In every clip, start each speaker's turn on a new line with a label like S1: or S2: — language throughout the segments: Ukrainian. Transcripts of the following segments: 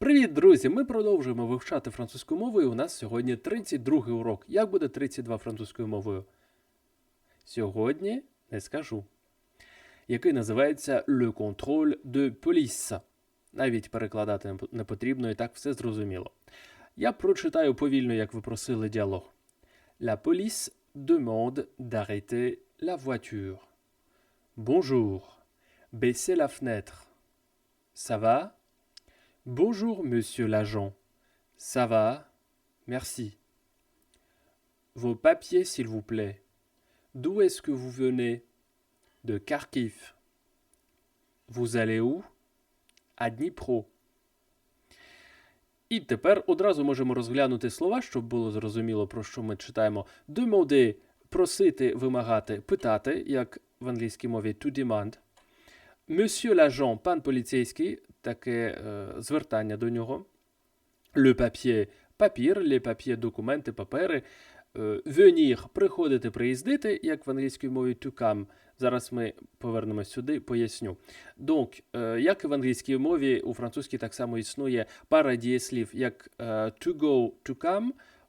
S1: Привіт, друзі! Ми продовжуємо вивчати французьку мову, і у нас сьогодні 32 урок. Як буде 32 французькою мовою? Сьогодні не скажу. Який називається Le contrôle de police. Навіть перекладати не потрібно, і так все зрозуміло. Я прочитаю повільно, як ви просили діалог. La police demande d'arrêter la voiture. Bonjour. Baissez la fenêtre. Ça va? Bonjour, monsieur l'agent. Ça va? Merci. Vos papiers, s'il vous plaît. D'où est-ce que vous venez? De Kharkiv. Vous allez où? À Dnipro. І тепер одразу можемо розглянути слова, щоб було зрозуміло, про що ми читаємо. Demander – просити, вимагати, питати, як в англійській мові to demand. Monsieur l'agent, пан поліцейський, таке звертання до нього. Le papier – папір, les papiers – документи, папери. Venir – приходити, приїздити, як в англійській мові to come. Зараз ми повернемось сюди, поясню. Donc, як і в англійській мові, у французькій так само існує пара дієслів, як to go, to come,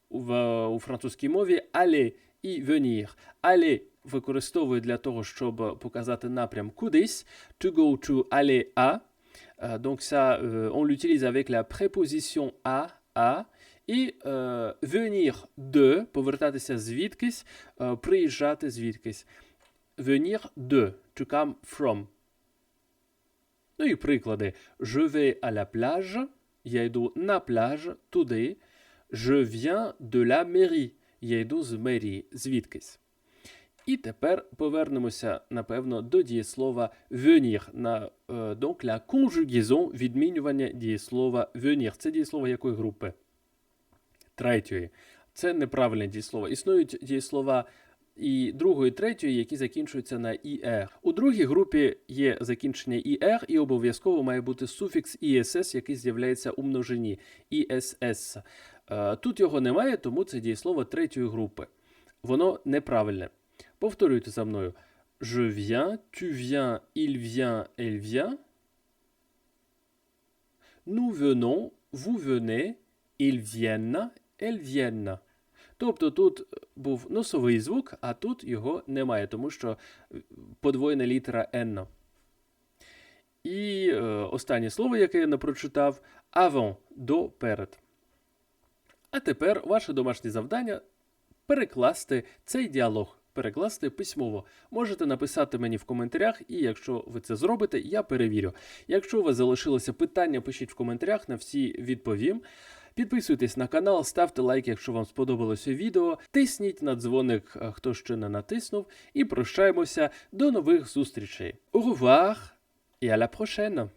S1: в, у французькій мові aller і venir. Aller використовують для того, щоб показати напрям кудись. To go to aller à. Euh, donc ça, euh, on l'utilise avec la préposition à, à. І е, venir de, повертатися звідкись, е, приїжджати звідкись. Venir de, to come from. Ну і приклади. Je vais à la plage, я йду на пляж, туди. Je viens de la mairie, Я йду з мерії, звідкись. І тепер повернемося, напевно, до дієслова venir. На, е, donc, la conjugaison, відмінювання дієслова venir. Це дієслово якої групи? Третьої. Це неправильне дієслово. Існують дієслова і другої, і третьої, які закінчуються на «er». У другій групі є закінчення «er» і обов'язково має бути суфікс «iss», який з'являється у множині «iss». Е, Тут його немає, тому це дієслово третьої групи. Воно неправильне. Повторюйте за мною. Je viens, tu viens, il vient, elle vient. Nous venons, vous venez, ils viennent, elles viennent. Тобто тут був носовий звук, а тут його немає, тому що е, подвоєна літера N. І е, останнє слово, яке я не прочитав, avant, до перед. А тепер ваше домашнє завдання перекласти цей діалог, перекласти письмово. Можете написати мені в коментарях, і якщо ви це зробите, я перевірю. Якщо у вас залишилося питання, пишіть в коментарях, на всі відповім. Підписуйтесь на канал, ставте лайк, якщо вам сподобалося відео, тисніть на дзвоник, хто ще не натиснув, і прощаємося до нових зустрічей. Au revoir et à la prochaine!